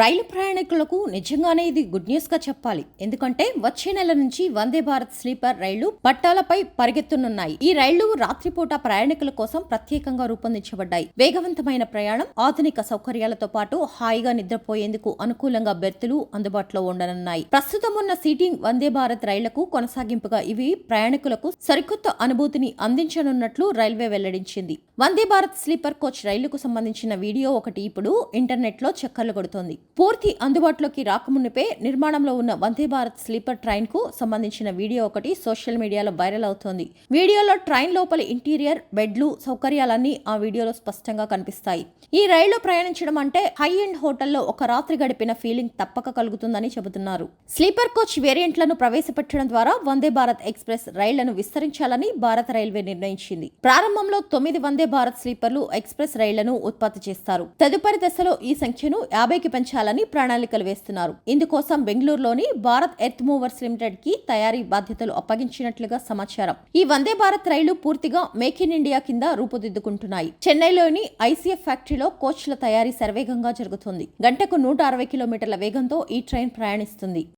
రైలు ప్రయాణికులకు నిజంగానే ఇది గుడ్ న్యూస్గా చెప్పాలి. ఎందుకంటే వచ్చే నెల నుంచి వందే భారత్ స్లీపర్ రైళ్ళు పట్టాలపై పరిగెత్తునున్నాయి. ఈ రైళ్ళు రాత్రిపూట ప్రయాణికుల కోసం ప్రత్యేకంగా రూపొందించబడ్డాయి. వేగవంతమైన ప్రయాణం ఆధునిక సౌకర్యాలతో పాటు హాయిగా నిద్రపోయేందుకు అనుకూలంగా బెర్తులు అందుబాటులో ఉండనున్నాయి. ప్రస్తుతం ఉన్న సీటింగ్ వందే భారత్ రైళ్ళకు కొనసాగింపుగా ఇవి ప్రయాణికులకు సరికొత్త అనుభూతిని అందించనున్నట్లు రైల్వే వెల్లడించింది. వందే భారత్ స్లీపర్ కోచ్ రైలుకు సంబంధించిన వీడియో ఒకటి ఇప్పుడు ఇంటర్నెట్లో చక్కర్లు కొడుతోంది. పూర్తి అందుబాటులోకి రాకమునిపే నిర్మాణంలో ఉన్న వందే భారత్ స్లీపర్ ట్రైన్కు సంబంధించిన వీడియో ఒకటి సోషల్ మీడియాలో వైరల్ అవుతోంది. వీడియోలో ట్రైన్ లోపల ఇంటీరియర్ బెడ్లు సౌకర్యాలన్నీ ఆ వీడియోలో స్పష్టంగా కనిపిస్తాయి. ఈ రైల్లో ప్రయాణించడం అంటే హై ఎండ్ హోటల్లో ఒక రాత్రి గడిపిన ఫీలింగ్ తప్పక కలుగుతుందని చెబుతున్నారు. స్లీపర్ కోచ్ వేరియంట్లను ప్రవేశపెట్టడం ద్వారా వందే భారత్ ఎక్స్ప్రెస్ రైళ్ళను విస్తరించాలని భారత రైల్వే నిర్ణయించింది. ప్రారంభంలో తొమ్మిది వందే భారత్ స్లీపర్లు ఎక్స్ప్రెస్ రైళ్ళను ఉత్పత్తి చేస్తారు. తదుపరి దశలో ఈ సంఖ్యను యాభైకి పెంచాలని ప్రణాళికలు వేస్తున్నారు. ఇందుకోసం బెంగళూరులోని భారత్ ఎర్త్ మూవర్స్ లిమిటెడ్కి తయారీ బాధ్యతలు అప్పగించినట్లుగా సమాచారం. ఈ వందే భారత్ రైలు పూర్తిగా మేక్ ఇన్ ఇండియా కింద రూపుదిద్దుకుంటున్నాయి. చెన్నైలోని ఐసీఎఫ్ ఫ్యాక్టరీలో కోచ్ల తయారీ శరవేగంగా జరుగుతుంది. గంటకు నూట అరవై కిలోమీటర్ల వేగంతో ఈ ట్రైన్ ప్రయాణిస్తుంది.